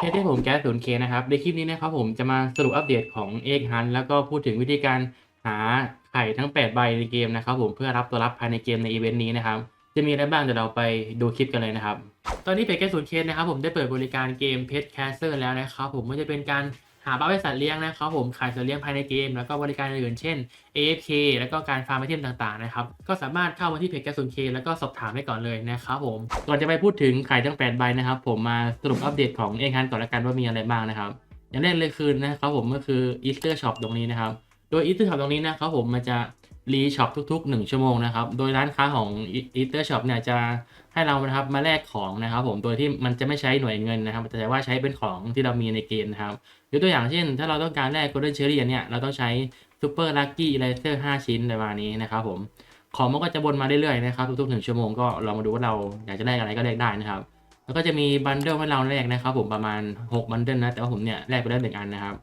เคที่ผมแก๊สศูนย์เคนะครับ ในคลิปนี้นะครับผมจะมาสรุปอัปเดตของเอกฮันแล้วก็พูดถึงวิธีการหาไข่ทั้ง 8 ใบในเกมนะครับผมเพื่อรับตัวรับภายในเกมในอีเวนต์นี้นะครับ จะมีอะไรบ้างเดี๋ยวเราไปดูคลิปกันเลยนะครับ ตอนนี้เพจแก๊สศูนย์เคนะครับผมได้เปิดบริการเกมเพจแคสเซอร์แล้วนะครับผมก็จะเป็นการ หาบ้าไว้สัตว์เลี้ยงนะครับผมขายสัตว์เลี้ยงภายในเกม แล้วก็บริการอื่นเช่น AFK แล้วก็การฟาร์มไอเทมต่างๆนะครับก็สามารถเข้ามาที่เพจแกสศูนเคแล้วก็สอบถามได้ก่อนเลยนะครับผมก่อนจะไปพูดถึงไข่ทั้ง8ใบนะครับผมมาสรุปอัปเดตของเอกฮันก่อนละกันว่ามีอะไรบ้างนะครับอย่างแรกเลยคือนะครับผมก็คือ Easter Shop ตรงนี้นะครับโดย Easter Shop ตรงนี้นะครับผมมันจะรีช็อปทุกๆ 1 ชั่วโมงนะครับ โดยร้านค้าของ Easter Shop เนี่ยจะ ให้เรานะครับมาแลกของนะครับ ผมโดยที่มันจะไม่ใช้หน่วยเงินนะครับแต่ว่าใช้เป็นของที่เรามีในเกมนะครับยกตัวอย่างเช่น ถ้าเราต้องการแลก Golden Cherry อันเนี่ยเราต้องใช้ Super Lucky Eraser 5ชิ้นประมาณนี้นะครับผมของมันก็จะบนมาเรื่อยๆนะครับทุกๆหนึ่งชั่วโมงก็เรามาดูว่าเราอยากจะแลกอะไรก็แลกได้นะครับ แล้วก็จะมีบันเดิลให้เราแลกนะครับ ผมประมาณ6บันเดิลนะแต่ว่าผมเนี่ยแลกไปได้หนึ่งอันนะครับ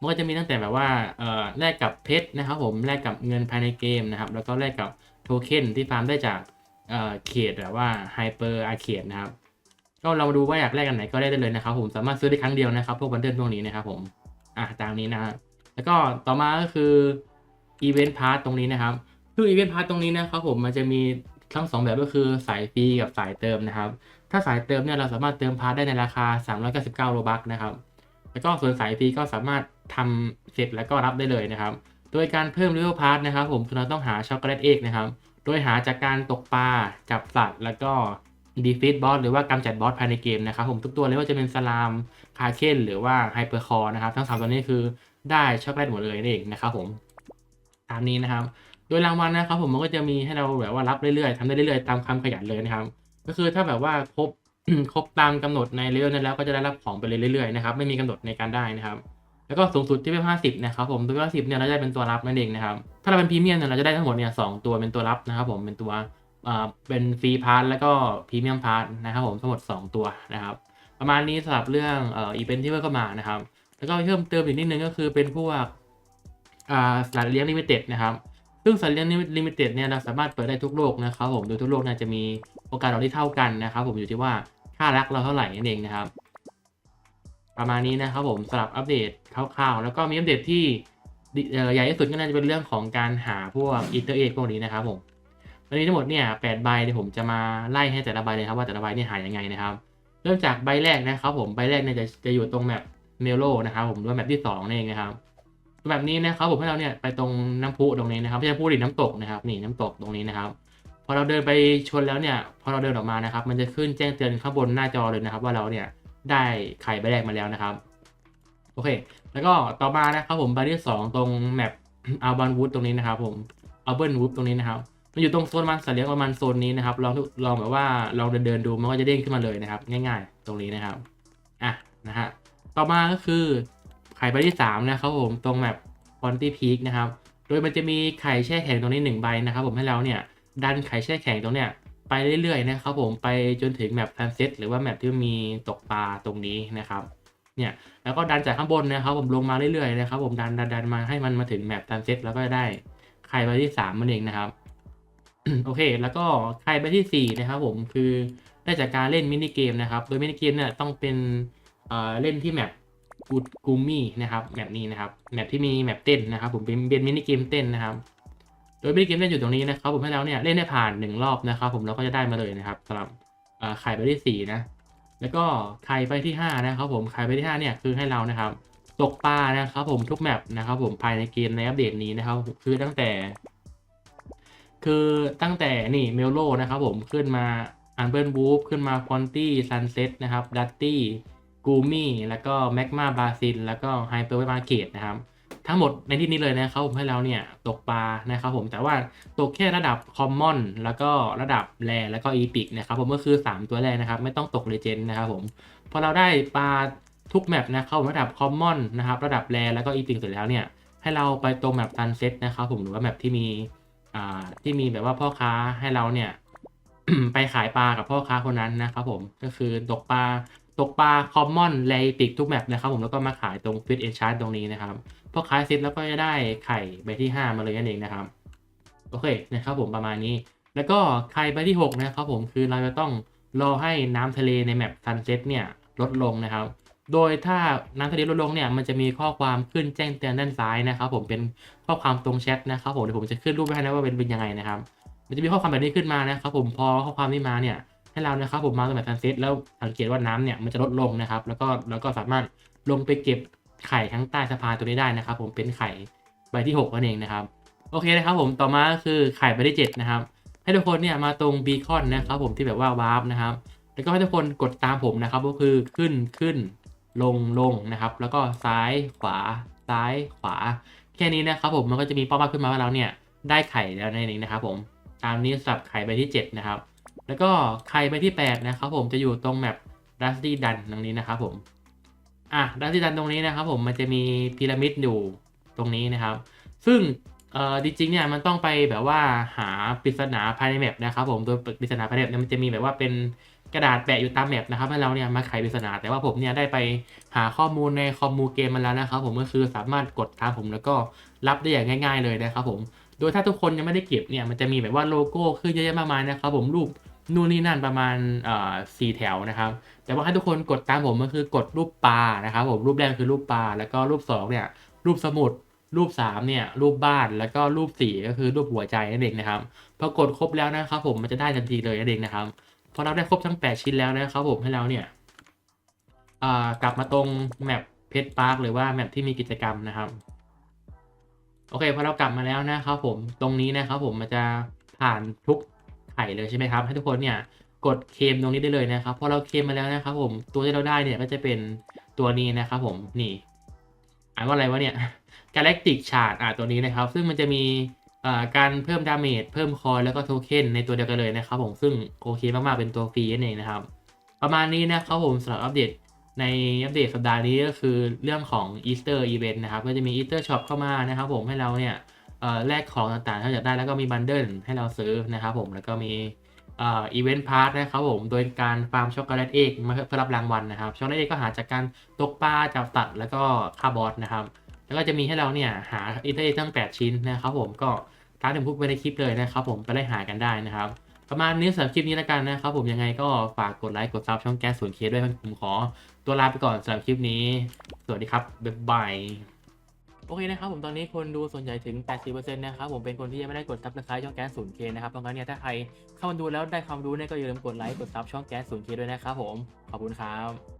มันก็จะมีตั้งแต่แบบว่าเอ่อแลกกับเพชรนะครับ ผมแลกกับเงินภายในเกมนะครับแล้วก็แลกกับโทเค็นที่ฟาร์มได้จาก เอ่อเขตแบบว่าไฮเปอร์อาเขตนะครับ ก็เรามาดูว่าอยากแลกกันไหนก็ได้ได้เลยนะครับ ผมสามารถซื้อได้ครั้งเดียวนะครับ พวกบันเดิลพวกนี้นะครับผมอะตามนี้นะแล้วก็ต่อมาก็คืออีเวนต์พาร์ตตรงนี้นะครับคืออีเวนต์พาร์ตตรงนี้นะครับผมมันจะมีทั้งสองแบบก็คือสายฟรีกับสายเติมนะครับ ถ้าสายเติมเนี่ยเราสามารถเติมพาร์ทได้ในราคา 399โลบัคนะครับ แล้วก็ส่วนสายฟรีก็สามารถทำเสร็จแล้วก็รับได้เลยนะครับ โดยการเพิ่มเลเวลพาร์ทนะครับ ผมคือเราต้องหาช็อกโกแลตเอกนะครับ โดยหาจากการตกปลาจับสัตว์ แล้วก็ดีฟีดบอสหรือว่ากำจัดบอสภายในเกมนะครับผมทุกตัวเลยว่าจะเป็นสลามคาเคนหรือว่าไฮเปอร์คอร์นะครับทั้งสามตัวนี้คือได้ช็อกโกแลตหมดเลยนั่นเองนะครับผมตามนี้นะครับ โดยรางวัลนะครับผมมันก็จะมีให้เราแบบว่ารับเรื่อยๆทำได้เรื่อยๆตามความขยันเลยนะครับ ก็คือถ้าแบบว่าครบครบตามกำหนดในเลเวลนั้นแล้วก็จะได้รับของไปเลยเรื่อยๆนะครับไม่มีกำหนดในการได้นะครับ แล้วก็สูงสุดที่เป็น50นะครับผมตัว50เนี่ยเราจะได้เป็นตัวรับนั่นเองนะครับถ้าเราเป็นพรีเมียมเนี่ยเราจะได้ทั้งหมดเนี่ยสองตัวเป็นตัวรับนะครับผมเป็นตัวอ่าเป็นฟรีพาร์ทแล้วก็พรีเมียมพาร์ทนะครับผมทั้งหมด 2 ตัวนะครับ ประมาณนี้สำหรับเรื่องเอ่ออีเวนท์ที่เพิ่มเข้ามานะครับ แล้วก็เพิ่มเติมอีกนิดนึงก็คือเป็นพวกอ่าสัตว์เลี้ยงลิมิเต็ดนะครับซึ่งสัตว์เลี้ยงลิมิเต็ดเนี่ยเราสามารถเปิดได้ทุกโลกนะครับผมโดยทุกโลกเนี่ยจะมีโอกาสเราที่เท่ากันนะครับผมอยู่ที่ว่าค่ารักเราเท่าไหร่นั่นเองนะครับ ประมาณนี้นะครับผมสำหรับอัปเดตคร่าวๆ แล้วก็มีอัปเดตที่ใหญ่ที่สุดก็น่าจะเป็นเรื่องของการหาพวกอินเตอร์เอ็กพวกนี้นะครับผมวันนี้ทั้งหมดเนี่ยแปดใบเดี๋ยวผมจะมาไล่ให้แต่ละใบเลยครับว่าแต่ละใบเนี่ยหายังไงนะครับ เริ่มจากใบแรกนะครับผมใบแรกเนี่ยจะจะอยู่ตรงแมปเมลโลนะครับผมหรือว่าแมปที่สองนั่นเองนะครับแบบนี้นะครับผมให้เราเนี่ยไปตรงน้ำพุตรงนี้นะครับไม่ใช่น้ำพุดิน้ำตกนะครับนี่น้ำตกตรงนี้นะครับพอเราเดินไปชนแล้วเนี่ยพอเราเดินออกมานะครับ มันจะขึ้นแจ้งเตือนข้างบนหน้าจอเลยนะครับ ว่าเราเนี่ย ได้ไข่ใบแรกมาแล้วนะครับ โอเค แล้วก็ต่อมานะครับผมใบที่สองตรงแมปอัลบันวูดตรงนี้นะครับผมอัลเบิลวูดตรงนี้นะครับมันอยู่ตรงโซนมันสัตว์เลี้ยงประมาณโซนนี้นะครับลองลองแบบว่าลองเดินเดินดูมันก็จะเด้งขึ้นมาเลยนะครับ ง่ายๆ ตรงนี้นะครับอะนะฮะต่อมาก็คือไข่ใบที่สามนะครับผมตรงแมปคอนตี้พีคนะครับโดยมันจะมีไข่แช่แข็งตรงนี้หนึ่งใบนะครับ ผมให้เราเนี่ยดันไข่แช่แข็งตรงเนี้ย ไปเรื่อยๆนะครับผมไปจนถึงแมปซันเซ็ตหรือว่าแมปที่มีตกปลาตรงนี้นะครับเนี่ยแล้วก็ดันจากข้างบนนะครับผมลงมาเรื่อยๆนะครับผมดันดันดันมาให้มันมาถึงแมปซันเซ็ตแล้วก็ได้ไข่ใบที่สามมันเองนะครับโอเค แล้วก็ไข่ใบที่สี่นะครับผมคือได้จากการเล่นมินิเกมนะครับโดยมินิเกมเนี่ยต้องเป็นเอ่อเล่นที่แมปกูกูมี่นะครับแมปนี้นะครับแมปที่มีแมปเต้นนะครับผมเป็นเป็นมินิเกมเต้นนะครับ โดยมินิเกมเล่นอยู่ตรงนี้นะครับผมให้เราเนี่ยเล่นได้ผ่านหนึ่งรอบนะครับผมเราก็จะได้มาเลยนะครับสำหรับไข่ใบที่สี่นะ แล้วก็ไข่ใบที่ห้านะครับผมไข่ใบที่ห้าเนี่ยคือให้เรานะครับตกปลานะครับผมทุกแมปนะครับผมภายในเกมในอัปเดตนี้นะครับคือตั้งแต่ คือตั้งแต่นี่เมลโลนะครับผมขึ้นมาอันเบิร์นบูฟขึ้นมาฟอนตี้ซันเซ็ตนะครับดัตตี้กูมี่แล้วก็แมกมาบาซินแล้วก็ไฮเปอร์มาเกตนะครับ ทั้งหมดในที่นี้เลยนะครับผมให้เราเนี่ยตกปลานะครับผมแต่ว่าตกแค่ระดับคอมมอนแล้วก็ระดับแรแล้วก็อีพิกนะครับผมก็คือ 3 ตัวแรกนะครับ ไม่ต้องตกเลเจนด์นะครับผมพอเราได้ปลาทุกแมปนะครับผมระดับคอมมอนนะครับระดับแรแล้วก็อีพิกเสร็จแล้วเนี่ยให้เราไปตรงแมปซันเซ็ตนะครับผมหรือว่าแมปที่มีอ่าที่มีแบบว่าพ่อค้าให้เราเนี่ยไปขายปลากับพ่อค้าคนนั้นนะครับผมก็คือตกปลาตกปลาคอมมอนแรอีพิกทุกแมปนะครับผมแล้วก็มาขายตรงฟิตเอนชาร์ตรงนี้นะครับพอขายเสร็จแล้วก็จะได้ไข่ใบที่ 5 มาเลยนั่นเองนะครับโอเคนะครับผมประมาณนี้ แล้วก็ไข่ใบที่ 6 นะครับผมคือเราจะต้องรอให้น้ำทะเลในแมปซันเซ็ตเนี่ยลดลงนะครับ โดยถ้าน้ำทะเลลดลงเนี่ยมันจะมีข้อความขึ้นแจ้งเตือนด้านซ้ายนะครับ ผมเป็นข้อความตรงแชทนะครับผมเดี๋ยวผมจะขึ้นรูปไว้ให้นะว่าเป็นเป็นยังไงนะครับ มันจะมีข้อความแบบนี้ขึ้นมานะครับผมพอข้อความนี้มาเนี่ย ให้เรานะครับผมมาตรงแบบซันเซ็ตแล้วสังเกตว่าน้ำเนี่ยมันจะลดลงนะครับ แล้วก็แล้วก็สามารถลงไปเก็บไข่ทั้งใต้สะพานตัวนี้ได้นะครับ ผมเป็นไข่ใบที่6นั่นเองนะครับโอเคนะครับผมต่อมาก็คือไข่ใบที่7นะครับให้ทุกคนเนี่ยมาตรงบีคอนนะครับผมที่แบบว่าวาร์ปนะครับแล้วก็ให้ทุกคนกดตามผมนะครับ ก็คือขึ้นขึ้นลงลงนะครับ แล้วก็ซ้ายขวาซ้ายขวา แค่นี้นะครับผมมันก็จะมีเป้าหมายขึ้นมาว่าเราเนี่ยได้ไข่แล้วนั่นเองนะครับ ผมตามนี้สับไข่ใบที่ 7 นะครับ แล้วก็ไข่ใบที่ 8 นะครับผมจะอยู่ตรงแมปดัสตี้ดันตรงนี้นะครับผมอะดัสตี้ดันตรงนี้นะครับผมมันจะมีพีระมิดอยู่ตรงนี้นะครับ ซึ่งเอ่อจริงๆเนี่ยมันต้องไปแบบว่าหาปริศนาภายในแมปนะครับผมโดยปริศนาภายในแมปเนี่ยมันจะมีแบบว่าเป็นกระดาษแปะอยู่ตามแมปนะครับให้เราเนี่ยมาไขปริศนา แต่ว่าผมเนี่ยได้ไปหาข้อมูลในคอมมูเกมมาแล้วนะครับผมก็คือสามารถกดตามผมแล้วก็รับได้อย่างง่าย ๆ เลยนะครับผมโดยถ้าทุกคนยังไม่ได้เก็บเนี่ยมันจะมีแบบว่าโลโก้ขึ้นเยอะแยะมากมายนะครับผมรูป นู่นนี่นั่นประมาณสี่แถวนะครับ แต่ว่าให้ทุกคนกดตามผมก็คือกดรูปปลานะครับผมรูปแรกคือรูปปลาแล้วก็รูปสองเนี่ยรูปสมุด รูป3เนี่ยรูปบ้านแล้วก็รูป4ก็คือรูปหัวใจนั่นเองนะครับพอกดครบแล้วนะครับผมมันจะได้ทันทีเลยนั่นเองนะครับพอเราได้ครบทั้ง 8 ชิ้นแล้วนะครับผมให้เราเนี่ยกลับมาตรงแมปเพชรพาร์คหรือว่าแมปที่มีกิจกรรมนะครับโอเคพอเรากลับมาแล้วนะครับผมตรงนี้นะครับผมมันจะผ่านทุก ไข่เลยใช่ไหมครับ ให้ทุกคนเนี่ยกดเคมตรงนี้ได้เลยนะครับพอเราเคมมาแล้วนะครับ ผมตัวที่เราได้เนี่ยก็จะเป็นตัวนี้นะครับผมนี่อ่านว่าอะไรวะเนี่ย Galactic Shard อ่าตัวนี้นะครับ ซึ่งมันจะมีการเพิ่มดาเมจเพิ่มคอยแล้วก็โทเค็นในตัวเดียวกันเลยนะครับผมซึ่งโอเคมากๆเป็นตัวฟรีนั่นเองนะครับ ประมาณนี้นะครับผมสำหรับอัปเดตในอัปเดตสัปดาห์นี้ก็คือเรื่องของ Easter Event นะครับก็จะมี Easter Shop เข้ามานะครับผมให้เราเนี่ย แลกของต่างๆที่าอยากได้แล้วก็มีบันเดิลให้เราซื้อนะครับผมแล้วก็มีเอ่ออีเวนต์พาร์ทนะครับผม โดยการฟาร์มช็อกโกแลตเอกมาเพื่อรับรางวัลนะครับ ช็อกโกแลตเอกก็หาจากการตกปลาจับสัตว์แล้วก็ฆ่าบอสนะครับ แล้วก็จะมีให้เราเนี่ยหาอินเตอร์เน็ตทั้ง 8 ชิ้นนะครับผม ก็ตามที่พูดไปในคลิปเลยนะครับผม ไปไล่หากันได้นะครับ ประมาณนี้สำหรับคลิปนี้แล้วกันนะครับผมยังไงก็ฝากกดไลค์กดซับช่องแก๊สศูนเคด้วยผมขอตัวลาไปก่อนสำหรับคลิปนี้ สวัสดีครับ บ๊ายบาย โอเคนะครับผมตอนนี้คนดูส่วนใหญ่ถึง 80%นะครับผมเป็นคนที่ยังไม่ได้กดซับสไครต์ช่องแก๊สศูนย์เคนะครับเพราะงั้นเนี่ยถ้าใครเข้ามาดูแล้วได้ความรู้เนี่ยก็อย่าลืมกดไลค์กดซับช่องแก๊สศูนย์เคด้วยนะครับผมขอบคุณครับ